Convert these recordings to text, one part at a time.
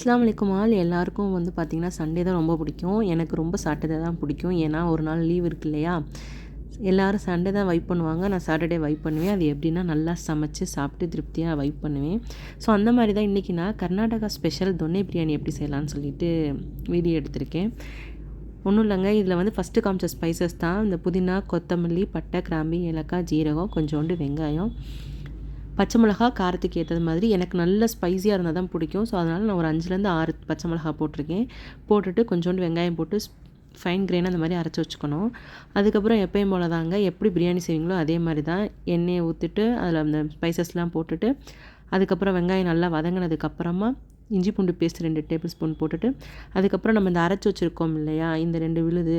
அஸ்லாம் வலைக்கும் ஆள் எல்லாருக்கும் வந்து பார்த்திங்கன்னா சண்டே தான் ரொம்ப பிடிக்கும். எனக்கு ரொம்ப சாட்டர்டே தான் பிடிக்கும். ஏன்னா ஒரு நாள் லீவ் இருக்கு இல்லையா? எல்லோரும் சண்டே தான் வைப் பண்ணுவாங்க. நான் சாட்டர்டே வைப் பண்ணுவேன். அது எப்படின்னா நல்லா சமைச்சு சாப்பிட்டு திருப்தியாக வைப் பண்ணுவேன். ஸோ அந்த மாதிரி தான் இன்றைக்கி நான் கர்நாடகா ஸ்பெஷல் தொன்னை பிரியாணி எப்படி செய்யலான்னு சொல்லிட்டு வீடியோ எடுத்திருக்கேன். ஒன்றும் இல்லைங்க. இதில் வந்து ஃபஸ்ட்டு காமிச்ச ஸ்பைசஸ் தான். இந்த புதினா கொத்தமல்லி பட்டை கிராம்பு ஏலக்காய் ஜீரகம் கொஞ்சோண்டு வெங்காயம். பச்சை மிளகா காரத்துக்கு ஏற்றது மாதிரி எனக்கு நல்ல ஸ்பைஸியாக இருந்தால் தான் பிடிக்கும். ஸோ அதனால் நான் ஒரு அஞ்சுலேருந்து ஆறு பச்சை மிளகா போட்டிருக்கேன். போட்டுட்டு கொஞ்சோண்டு வெங்காயம் போட்டு ஃபைன் கிரெயின் அந்த மாதிரி அரைச்சி வச்சுக்கணும். அதுக்கப்புறம் எப்பயும் போல தாங்க எப்படி பிரியாணி செய்வீங்களோ அதே மாதிரி தான் எண்ணெயை ஊற்றிட்டு அதில் அந்த ஸ்பைசஸ்லாம் போட்டுட்டு அதுக்கப்புறம் வெங்காயம் நல்லா வதங்கினதுக்கப்புறமா இஞ்சி பூண்டு பேஸ்ட் ரெண்டு டேபிள் ஸ்பூன் போட்டுட்டு அதுக்கப்புறம் நம்ம இந்த அரைச்சி வச்சுருக்கோம் இல்லையா இந்த ரெண்டு விழுது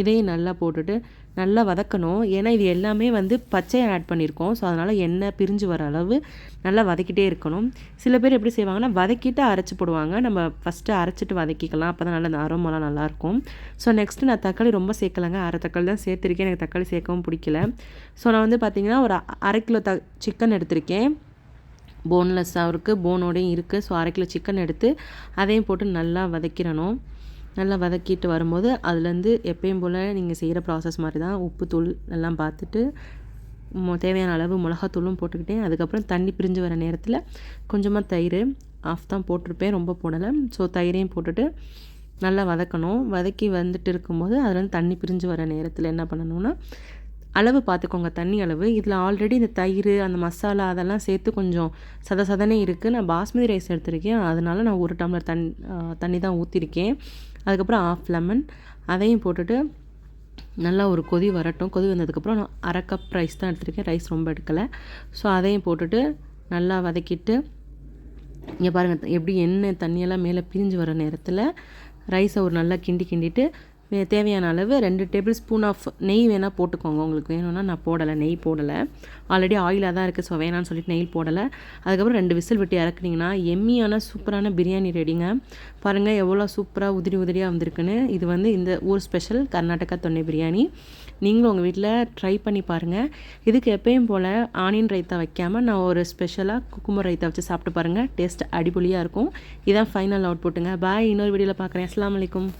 இதையும் நல்லா போட்டுட்டு நல்லா வதக்கணும். ஏன்னா இது எல்லாமே வந்து பச்சையை ஆட் பண்ணியிருக்கோம். ஸோ அதனால் எண்ணெய் பிரிஞ்சு வர அளவு நல்லா வதக்கிட்டே இருக்கணும். சில பேர் எப்படி செய்வாங்கன்னா வதக்கிட்டு அரைச்சி போடுவாங்க. நம்ம ஃபஸ்ட்டு அரைச்சிட்டு வதக்கிக்கலாம். அப்போ தான் நல்லா அந்த அரோமெல்லாம் நல்லாயிருக்கும். ஸோ நெக்ஸ்ட்டு நான் தக்காளி ரொம்ப சேர்க்கலைங்க. அரை தக்காளி தான் சேர்த்துருக்கேன். எனக்கு தக்காளி சேர்க்கவும் பிடிக்கல. ஸோ நான் வந்து பார்த்திங்கன்னா ஒரு அரை கிலோ த சிக்கன் எடுத்திருக்கேன். போன்லெஸ்ஸாக இருக்குது போனோடையும் இருக்குது ஸோ அரை கிலோ சிக்கன் எடுத்து அதையும் போட்டு நல்லா வதக்கிடணும். நல்லா வதக்கிட்டு வரும்போது அதுலேருந்து எப்பயும் போல் நீங்கள் செய்கிற ப்ராசஸ் மாதிரி தான் உப்பு தூள் எல்லாம் பார்த்துட்டு தேவையான அளவு மிளகாத்தூளும் போட்டுக்கிட்டேன். அதுக்கப்புறம் தண்ணி பிரிஞ்சு வர நேரத்தில் கொஞ்சமாக தயிர் ஆஃப் தான் போட்டிருப்பேன் ரொம்ப போடலை. ஸோ தயிரையும் போட்டுட்டு நல்லா வதக்கணும். வதக்கி வந்துட்டு இருக்கும்போது அதுலேருந்து தண்ணி பிரிஞ்சு வர நேரத்தில் என்ன பண்ணணும்னா அளவு பார்த்துக்கோங்க. தண்ணி அளவு. இதில் ஆல்ரெடி இந்த தயிர் அந்த மசாலா அதெல்லாம் சேர்த்து கொஞ்சம் சத சதனே இருக்குது நான் பாஸ்மதி ரைஸ் எடுத்திருக்கேன். அதனால் நான் ஒரு டம்ளர் தண் தண்ணி தான் ஊற்றிருக்கேன் அதுக்கப்புறம் ஆஃப் லெமன் அதையும் போட்டுட்டு நல்லா ஒரு கொதி வரட்டும். கொதி வந்ததுக்கப்புறம் நான் அரை கப் ரைஸ் தான் எடுத்திருக்கேன். ரைஸ் ரொம்ப எடுக்கலை. ஸோ அதையும் போட்டுட்டு நல்லா வதக்கிட்டு இங்கே பாருங்கள் எப்படி எண்ணெய் தண்ணியெல்லாம் மேலே பிரிஞ்சு வர நேரத்தில் ரைஸை ஒரு நல்லா கிண்டி கிண்டிட்டு தேவையான அளவு ரெண்டு டேபிள் ஸ்பூன் ஆஃப் நெய் வேணால் போட்டுக்கோங்க. உங்களுக்கு வேணும்னா நான் போடலை நெய் போடலை. ஆல்ரெடி ஆயிலாக தான் இருக்குது ஸோ வேணான்னு சொல்லிட்டு நெய் போடலை. அதுக்கப்புறம் ரெண்டு விசில் விட்டு இறக்குனீங்கன்னா எம்மியான சூப்பரான பிரியாணி ரெடிங்க. பாருங்கள் எவ்வளோ சூப்பராக உதிரி உதிரியாக வந்திருக்குன்னு. இது வந்து இந்த ஊர் ஸ்பெஷல் கர்நாடகா தொன்னை பிரியாணி. நீங்களும் உங்கள் வீட்டில் ட்ரை பண்ணி பாருங்கள் இதுக்கு எப்பயும் போல் ஆனியன் ரைத்தா வைக்காமல் நான் ஒரு ஸ்பெஷலாக குக்குமர் ரைத்தா வச்சு சாப்பிட்டு பாருங்கள் டேஸ்ட் அடிப்பொலியாக இருக்கும். இதான் ஃபைனல் அவுட் போட்டுங்க பாய் இன்னொரு வீடியோவில் பார்க்குறேன் அஸ்லாம் வலைக்கும்